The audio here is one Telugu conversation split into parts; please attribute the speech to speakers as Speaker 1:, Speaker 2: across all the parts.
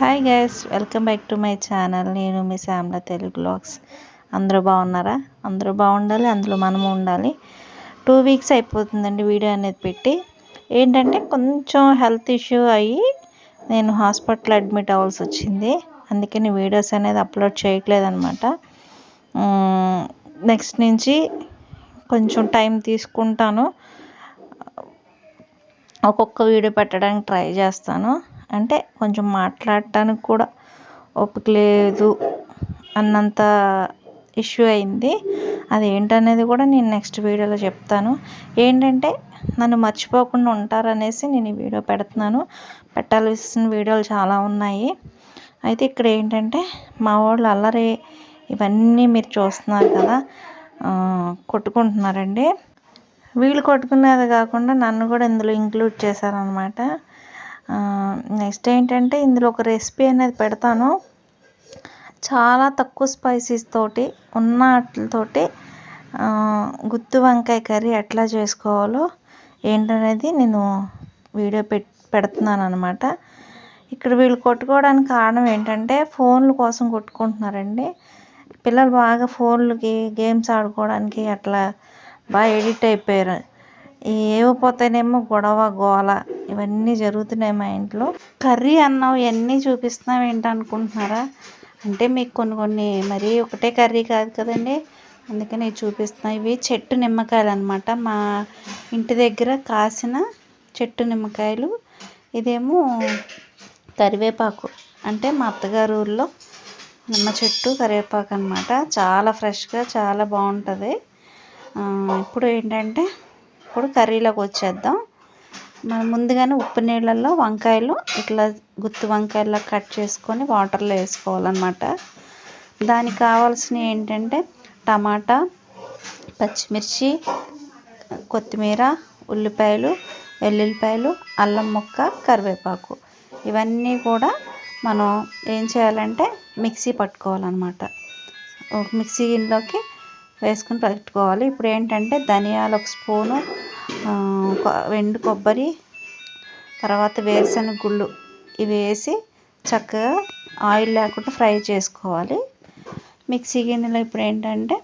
Speaker 1: Hi guys welcome back to my channel నేను మీ శ్యామ్ల తెలుగు బ్లాగ్స్ అందరూ బాగున్నారా? అందరూ బాగుండాలి అందులో మనము ఉండాలి. టూ వీక్స్ అయిపోతుందండి వీడియో అనేది పెట్టి. ఏంటంటే కొంచెం హెల్త్ ఇష్యూ అయ్యి నేను హాస్పిటల్ అడ్మిట్ అవ్వాల్సి వచ్చింది. అందుకని వీడియోస్ అనేది అప్లోడ్ చేయట్లేదనమాట నెక్స్ట్ నుంచి కొంచెం టైం తీసుకుంటాను. ఒక్కొక్క వీడియో పెట్టడానికి ట్రై చేస్తాను. అంటే కొంచెం మాట్లాడటానికి కూడా ఓపిక లేదు అన్నంత ఇష్యూ అయింది. అది ఏంటనేది కూడా నేను నెక్స్ట్ వీడియోలో చెప్తాను. ఏంటంటే నన్ను మర్చిపోకుండా ఉంటారనేసి నేను ఈ వీడియో పెడుతున్నాను. పెట్టాల్సిన వీడియోలు చాలా ఉన్నాయి. అయితే ఇక్కడ ఏంటంటే మా వాళ్ళు అల్లరి ఇవన్నీ మీరు చూస్తున్నారు కదా కొట్టుకుంటున్నారండి. వీళ్ళు కొట్టుకునేది కాకుండా నన్ను కూడా ఇందులో ఇంక్లూడ్ చేశారనమాట నెక్స్ట్ ఏంటంటే ఇందులో ఒక రెసిపీ అనేది పెడతాను. చాలా తక్కువ స్పైసీస్ తోటి ఉన్న వాటితోటి గుత్తి వంకాయ కర్రీ ఎట్లా చేసుకోవాలో ఏంటనేది నేను వీడియో పెట్ పెడుతున్నాను అనమాట ఇక్కడ వీళ్ళు కొట్టుకోవడానికి కారణం ఏంటంటే ఫోన్ల కోసం కొట్టుకుంటున్నారండి. పిల్లలు బాగా ఫోన్లకి గేమ్స్ ఆడుకోవడానికి అట్లా బాగా ఎడిట్ అయిపోయారు. ఏవపోతేనేమో గొడవ గోల ఇవన్నీ జరుగుతున్నాయి మా ఇంట్లో. కర్రీ అన్నం ఇవన్నీ చూపిస్తున్నాం ఏంటనుకుంటున్నారా? అంటే మీకు కొన్ని కొన్ని మరీ ఒకటే కర్రీ కాదు కదండి. అందుకని చూపిస్తున్నా. ఇవి చెట్టు నిమ్మకాయలు అనమాట మా ఇంటి దగ్గర కాసిన చెట్టు నిమ్మకాయలు. ఇదేమో కరివేపాకు. అంటే మా అత్తగారు ఊళ్ళో నిమ్మ చెట్టు కరివేపాకు అనమాట చాలా ఫ్రెష్గా చాలా బాగుంటుంది. ఇప్పుడు ఏంటంటే ఇప్పుడు కర్రీలోకి వచ్చేద్దాం. మనం ముందుగానే ఉప్పు నీళ్ళల్లో వంకాయలు ఇట్లా గుత్తి వంకాయల్లో కట్ చేసుకొని వాటర్లో వేసుకోవాలన్నమాట. దానికి కావాల్సినవి ఏంటంటే టమాటా పచ్చిమిర్చి కొత్తిమీర ఉల్లిపాయలు వెల్లుల్లిపాయలు అల్లం ముక్క కరివేపాకు. ఇవన్నీ కూడా మనం ఏం చేయాలంటే మిక్సీ పట్టుకోవాలన్నమాట. మిక్సీలోకి మిక్సీ వేసుకుని పెట్టుకోవాలి. ఇప్పుడు ఏంటంటే ధనియాలు ఒక స్పూను వెండు కొబ్బరి తర్వాత వేరుశనగ గుళ్ళు ఇవి వేసి చక్కగా ఆయిల్ లేకుండా ఫ్రై చేసుకోవాలి. మిక్సీ గిన్నెలో ఇప్పుడు ఏంటంటే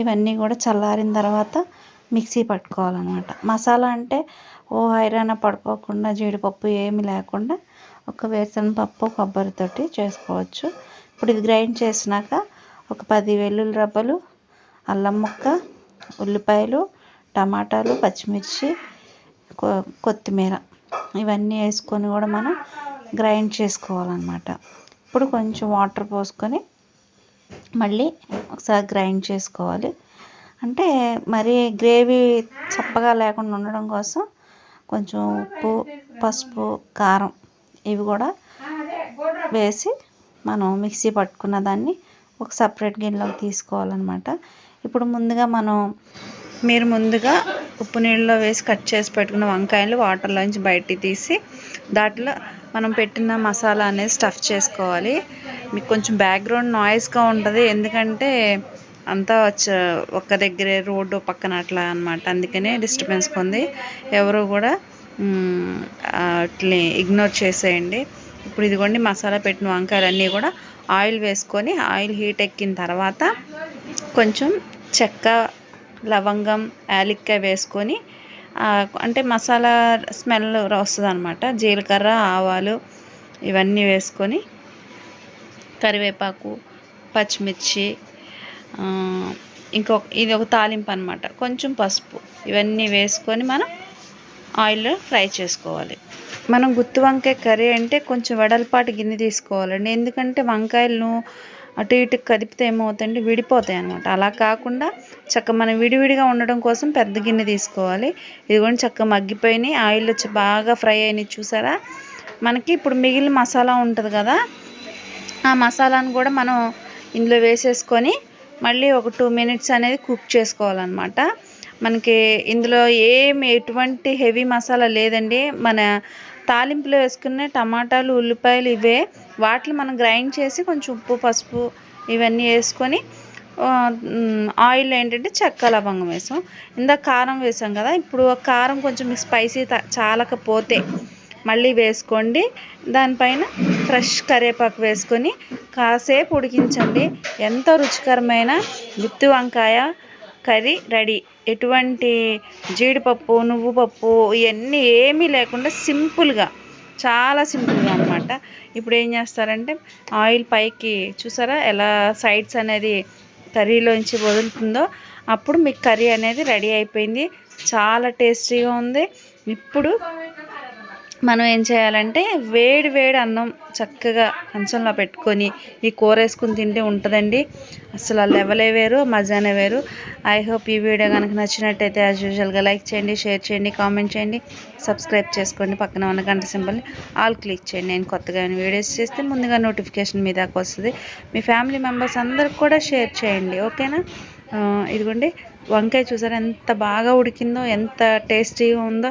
Speaker 1: ఇవన్నీ కూడా చల్లారిన తర్వాత మిక్సీ పట్టుకోవాలన్నమాట. మసాలా అంటే ఓ ఐరాన పడిపోకుండా జీడిపప్పు ఏమి లేకుండా ఒక వేరుశనగపప్పు కొబ్బరితోటి చేసుకోవచ్చు. ఇప్పుడు ఇది గ్రైండ్ చేసినాక ఒక పది వెల్లుల్లి రబ్బలు అల్లం ముక్క ఉల్లిపాయలు టమాటాలు పచ్చిమిర్చి కొత్తిమీర ఇవన్నీ వేసుకొని కూడా మనం గ్రైండ్ చేసుకోవాలన్నమాట. ఇప్పుడు కొంచెం వాటర్ పోసుకొని మళ్ళీ ఒకసారి గ్రైండ్ చేసుకోవాలి. అంటే మరి గ్రేవీ చప్పగా లేకుండా ఉండడం కోసం కొంచెం ఉప్పు పసుపు కారం ఇవి కూడా వేసి మనం మిక్సీ పట్టుకున్న దాన్ని ఒక సపరేట్ గిన్నెలోకి తీసుకోవాలన్నమాట. ఇప్పుడు ముందుగా మనం మీరు ముందుగా ఉప్పు నీళ్ళలో వేసి కట్ చేసి పెట్టుకున్న వంకాయలు వాటర్లో నుంచి బయటికి తీసి దాంట్లో మనం పెట్టిన మసాలా అనేది స్టఫ్ చేసుకోవాలి. మీకు కొంచెం బ్యాక్గ్రౌండ్ నాయిస్గా ఉంటుంది ఎందుకంటే అంతా ఒక దగ్గరే రోడ్డు పక్కన అట్లా అనమాట అందుకనే డిస్టర్బెన్స్ ఉంది. ఎవరు కూడా అట్లే ఇగ్నోర్ చేసేయండి. ఇప్పుడు ఇదిగోండి మసాలా పెట్టిన వంకాయలు అన్నీ కూడా ఆయిల్ వేసుకొని ఆయిల్ హీట్ ఎక్కిన తర్వాత కొంచెం చెక్క లవంగం యాలక్కాయ వేసుకొని అంటే మసాలా స్మెల్ వస్తుంది అనమాట జీలకర్ర ఆవాలు ఇవన్నీ వేసుకొని కరివేపాకు పచ్చిమిర్చి ఇంకొక ఇది ఒక తాలింపు అనమాట కొంచెం పసుపు ఇవన్నీ వేసుకొని మనం ఆయిల్లో ఫ్రై చేసుకోవాలి. మనం గుత్తి వంకాయ కర్రీ అంటే కొంచెం వెడల్పాటి గిన్నె తీసుకోవాలండి. ఎందుకంటే వంకాయలను అటు ఇటు కదిపితే ఏమవుతాయంటే విడిపోతాయి అనమాట అలా కాకుండా చక్క మనం విడివిడిగా ఉండడం కోసం పెద్ద గిన్నె తీసుకోవాలి. ఇదిగోండి చక్క మగ్గిపోయినాయి. ఆయిల్ వచ్చి బాగా ఫ్రై అయినాయి చూసారా? మనకి ఇప్పుడు మిగిలిన మసాలా ఉంటుంది కదా ఆ మసాలాను కూడా మనం ఇందులో వేసేసుకొని మళ్ళీ ఒక టూ మినిట్స్ అనేది కుక్ చేసుకోవాలన్నమాట. మనకి ఇందులో ఏం ఎటువంటి హెవీ మసాలా లేదండి. మన తాలింపులో వేసుకునే టమాటాలు ఉల్లిపాయలు ఇవే. వాటిని మనం గ్రైండ్ చేసి కొంచెం ఉప్పు పసుపు ఇవన్నీ వేసుకొని ఆయిల్ ఏంటంటే చెక్క లవంగం వేసాం. ఇందాక కారం వేసాం కదా ఇప్పుడు కారం కొంచెం మీకు స్పైసీ చాలకపోతే మళ్ళీ వేసుకోండి. దానిపైన
Speaker 2: ఫ్రెష్ కరివేపాకు వేసుకొని కాసేపు ఉడికించండి. ఎంతో రుచికరమైన గుత్తి వంకాయ కర్రీ రెడీ. ఎటువంటి జీడిపప్పు నువ్వు పప్పు ఇవన్నీ ఏమీ లేకుండా సింపుల్గా చాలా సింపుల్గా అనమాట ఇప్పుడు ఏం చేస్తారంటే ఆయిల్ పైకి చూసారా ఎలా సైడ్స్ అనేది కర్రీలోంచి వదులుతుందో అప్పుడు మీకు కర్రీ అనేది రెడీ అయిపోయింది. చాలా టేస్టీగా ఉంది. ఇప్పుడు మనం ఏం చేయాలంటే వేడి వేడి అన్నం చక్కగా కంచంలో పెట్టుకొని ఈ కూర వేసుకుని తింటే ఉంటుందండి. అసలు ఆ లెవెలే వేరు మజానే వేరు. ఐ హోప్ ఈ వీడియో కనుక నచ్చినట్టయితే యాజ్ యూజువల్గా లైక్ చేయండి షేర్ చేయండి కామెంట్ చేయండి సబ్స్క్రైబ్ చేసుకోండి. పక్కన ఉన్న గంట సింబల్ని ఆల్ క్లిక్ చేయండి. నేను కొత్తగా వీడియోస్ చేస్తే ముందుగా నోటిఫికేషన్ మీ దాకా వస్తుంది. మీ ఫ్యామిలీ మెంబర్స్ అందరికి కూడా షేర్ చేయండి. ఓకేనా ఇదిగోండి. వంకాయ చూసారా ఎంత బాగా ఉడికిందో ఎంత టేస్టీగా ఉందో.